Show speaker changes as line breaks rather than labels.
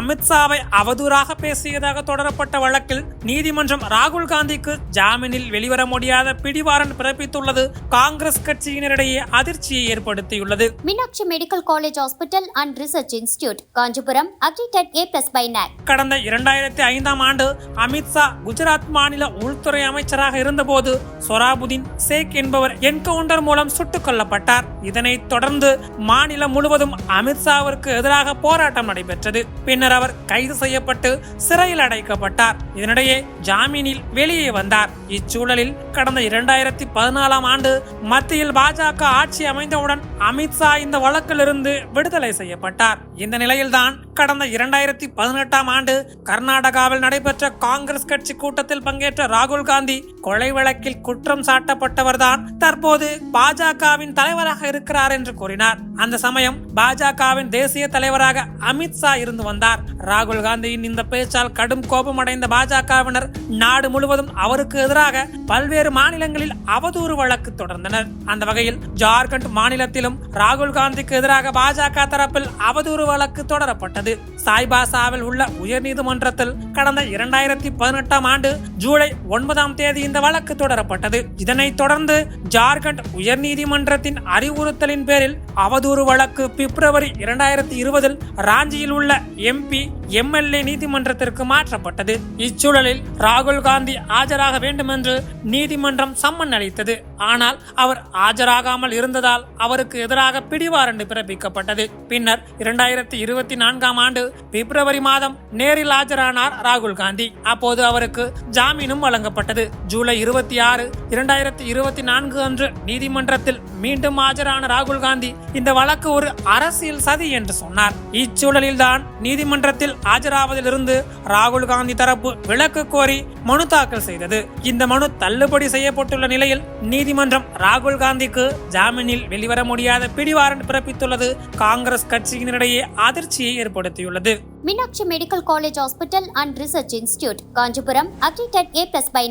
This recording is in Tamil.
அமித்ஷாவை அவதூறாக பேசியதாக தொடரப்பட்ட வழக்கில் நீதிமன்றம் ராகுல் காந்திக்கு ஜாமீனில் வெளிவர முடியாத பிடிவாரண்ட் பிறப்பித்துள்ளது. காங்கிரஸ் கட்சியினரிடையே அதிர்ச்சியை ஏற்படுத்தியுள்ளது.
Meenakshi medical college hospital and research institute Kanchipuram accredited A plus by
கடந்த இரண்டாயிரத்தி ஐந்தாம் ஆண்டு அமித்ஷா குஜராத் மாநில உள்துறை அமைச்சராக இருந்தபோது சொராபுதீன் சேக் என்பவர் என்கவுண்டர் மூலம் சுட்டுக் கொல்லப்பட்டார். இதனைத் தொடர்ந்து மாநிலம் முழுவதும் அமித்ஷாவிற்கு எதிராக போராட்டம் நடைபெற்றது. பின்னர் அவர் கைது செய்யப்பட்டு சிறையில் அடைக்கப்பட்டார். இதனிடையே ஜாமீனில் வெளியே வந்தார். இச்சூழலில் கடந்த இரண்டாயிரத்தி பதினாலாம் ஆண்டு மத்தியில் பாஜக ஆட்சி அமைந்தவுடன் அமித்ஷா இந்த வழக்கிலிருந்து விடுதலை செய்யப்பட்டார். இந்த நிலையில்தான் கடந்த இரண்டாயிரத்தி பதினெட்டாம் ஆண்டு கர்நாடகாவில் நடைபெற்ற காங்கிரஸ் கட்சி கூட்டத்தில் பங்கேற்ற ராகுல் காந்தி கொலை வழக்கில் குற்றம் சாட்டப்பட்டவர்தான் தற்போது பாஜகவின் தலைவராக இருக்கிறார் என்று கூறினார். அந்த சமயம் பாஜகவின் தேசிய தலைவராக அமித்ஷா இருந்து வந்தார். ராகுல் காந்தியின் இந்த பேச்சால் கடும் கோபமடைந்த பாஜகவினர் நாடு முழுவதும் அவருக்கு எதிராக பல்வேறு மாநிலங்களில் அவதூறு வழக்கு தொடர்ந்தனர். அந்த வகையில் ஜார்க்கண்ட் மாநிலத்திலும் ராகுல் காந்திக்கு எதிராக பாஜக தரப்பில் அவதூறு வழக்கு தொடரப்பட்டது. சாய்பாசாவில் உள்ள உயர்நீதிமன்றத்தில் கடந்த இரண்டாயிரத்தி பதினெட்டாம் ஆண்டு ஜூலை ஒன்பதாம் தேதி இந்த வழக்கு தொடரப்பட்டது. இதனைத் தொடர்ந்து ஜார்க்கண்ட் உயர்நீதிமன்றத்தின் அறிவுறுத்தலின் பேரில் அவதூறு வழக்கு பிப்ரவரி இரண்டாயிரத்தி இருபதில் ராஞ்சியில் உள்ள எம்பி எம்எல்ஏ நீதிமன்றத்திற்கு மாற்றப்பட்டது. இச்சூழலில் ராகுல் காந்தி ஆஜராக வேண்டும் என்று நீதிமன்றம் சம்மன் அளித்தது. ஆனால் அவர் ஆஜராகாமல் இருந்ததால் அவருக்கு எதிராக பிடிவாரண்டு பிறப்பிக்கப்பட்டது. பின்னர் இரண்டாயிரத்தி இருபத்தி நான்காம் ஆண்டு பிப்ரவரி மாதம் நேரில் ஆஜரானார் ராகுல் காந்தி. அப்போது அவருக்கு ஜாமீனும் வழங்கப்பட்டது. ஜூலை இருபத்தி ஆறு இரண்டாயிரத்தி இருபத்தி நான்கு அன்று நீதிமன்றத்தில் மீண்டும் ஆஜரான ராகுல் காந்தி இந்த வழக்கு ஒரு அரசியல் சதி என்று சொன்னார். இச்சூழலில்தான் நீதிமன்றத்தில் ஆஜராவதிலிருந்து ராகுல் காந்தி தரப்பு விலக்கு கோரி மனு தாக்கல் செய்தது. இந்த மனு தள்ளுபடி செய்யப்பட்டுள்ள நிலையில் நீதிமன்றம் ராகுல் காந்திக்கு ஜாமீனில் வெளிவர முடியாத பிடிவாரண்ட் பிறப்பித்துள்ளது. காங்கிரஸ் கட்சியினரிடையே அதிர்ச்சியை ஏற்படுத்தியுள்ளது.
Meenakshi medical college hospital and research institute Kanchipuram accredited A plus by